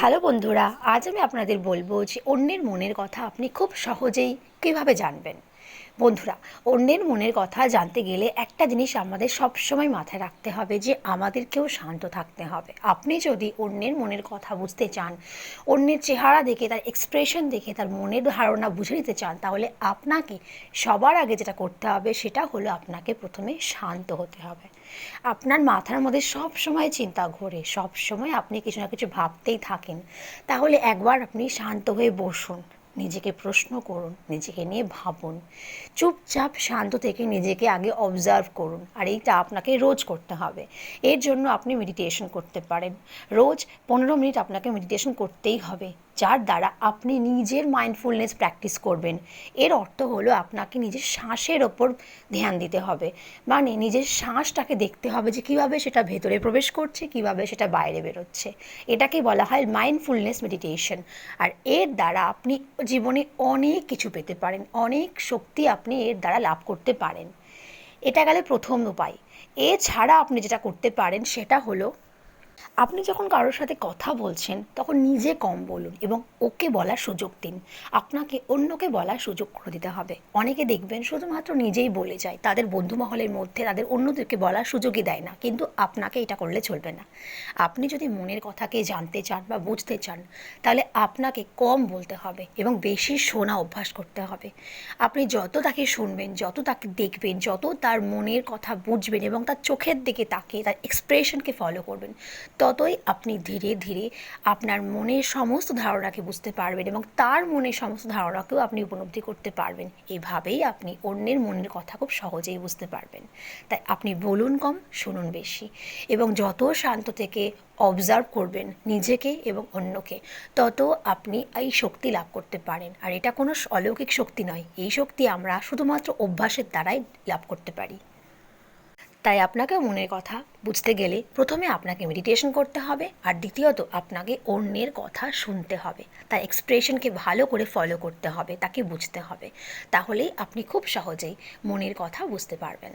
Hello বন্ধুরা, আজ আমি আপনাদের বলব যে অন্যের মনের কথা আপনি খুব সহজেই কীভাবে জানবেন? বন্ধুরা, অন্যের মনের কথা জানতে গেলে একটা জিনিস আমাদের সবসময় মাথায় রাখতে হবে যে আমাদেরকেও শান্ত থাকতে হবে। আপনি যদি অন্যের মনের কথা বুঝতে চান, অন্যের চেহারা দেখে, তার এক্সপ্রেশন দেখে, তার মনের ধারণা বুঝে নিতে চান, তাহলে আপনাকে সবার আগে যেটা করতে হবে, সেটা হলো আপনাকে প্রথমে শান্ত হতে হবে। আপনার মাথার মধ্যে সব সময় চিন্তা ঘোরে সব সময় আপনি কিছু না কিছু ভাবতেই থাকেন। তাহলে একবার আপনি শান্ত হয়ে বসুন। নিজেকে প্রশ্ন করুন, নিজেকে নিয়ে ভাবুন। চুপচাপ শান্ত থেকে নিজেকে আগে অবজার্ভ করুন, আর এইটা আপনাকে রোজ করতে হবে। এর জন্য আপনি মেডিটেশন করতে পারেন। রোজ পনেরো মিনিট আপনাকে মেডিটেশন করতেই হবে। যার দ্বারা আপনি নিজের মাইন্ডফুলনেস প্র্যাকটিস করবেন। এর অর্থ হলো আপনাকে নিজের শ্বাসের ওপর ধ্যান দিতে হবে। মানে নিজের শ্বাসটাকে দেখতে হবে যে কীভাবে সেটা ভেতরে প্রবেশ করছে, কীভাবে সেটা বাইরে বেরোচ্ছে। এটাকে বলা হয় মাইন্ডফুলনেস মেডিটেশন আর এর দ্বারা আপনি জীবনে অনেক কিছু পেতে পারেন, অনেক শক্তি আপনি এর দ্বারা লাভ করতে পারেন। এটা গেলে প্রথম উপায়। এছাড়া আপনি যেটা করতে পারেন সেটা হলো আপনি যখন কারোর সাথে কথা বলছেন, তখন নিজে কম বলুন এবং ওকে বলার সুযোগ দিন। আপনাকে অন্যকে বলার সুযোগ করে দিতে হবে। অনেকে দেখবেন শুধুমাত্র নিজেই বলে যায়, তাদের বন্ধু মহলের মধ্যে তাদের অন্যদেরকে বলার সুযোগই দেয় না, কিন্তু আপনাকে এটা করলে চলবে না। আপনি যদি মনের কথাকে জানতে চান বা বুঝতে চান, তাহলে আপনাকে কম বলতে হবে এবং বেশি শোনা অভ্যাস করতে হবে। আপনি যত তাকে শুনবেন, যত তাকে দেখবেন, যত তার মনের কথা বুঝবেন এবং তার চোখের দিকে তাকিয়ে তার এক্সপ্রেশনকে ফলো করবেন ততই আপনি ধীরে ধীরে আপনার মনের সমস্ত ধারণাকে বুঝতে পারবেন এবং তার মনের সমস্ত ধারণাকেও আপনি উপলব্ধি করতে পারবেন। এভাবেই আপনি অন্যের মনের কথা খুব সহজেই বুঝতে পারবেন। তাই আপনি বলুন কম, শুনুন বেশি এবং যত শান্ত থেকে অবজার্ভ করবেন নিজেকে এবং অন্যকে, তত আপনি এই শক্তি লাভ করতে পারেন। আর এটা কোনো অলৌকিক শক্তি নয়। এই শক্তি আমরা শুধুমাত্র অভ্যাসের দ্বারাই লাভ করতে পারি। তাই আপনাকে মনের কথা বুঝতে গেলে প্রথমে আপনাকে মেডিটেশন করতে হবে আর দ্বিতীয়ত আপনাকে অন্যের কথা শুনতে হবে। তার এক্সপ্রেশনকে ভালো করে ফলো করতে হবে, তাকে বুঝতে হবে। তাহলেই আপনি খুব সহজেই মনের কথা বুঝতে পারবেন।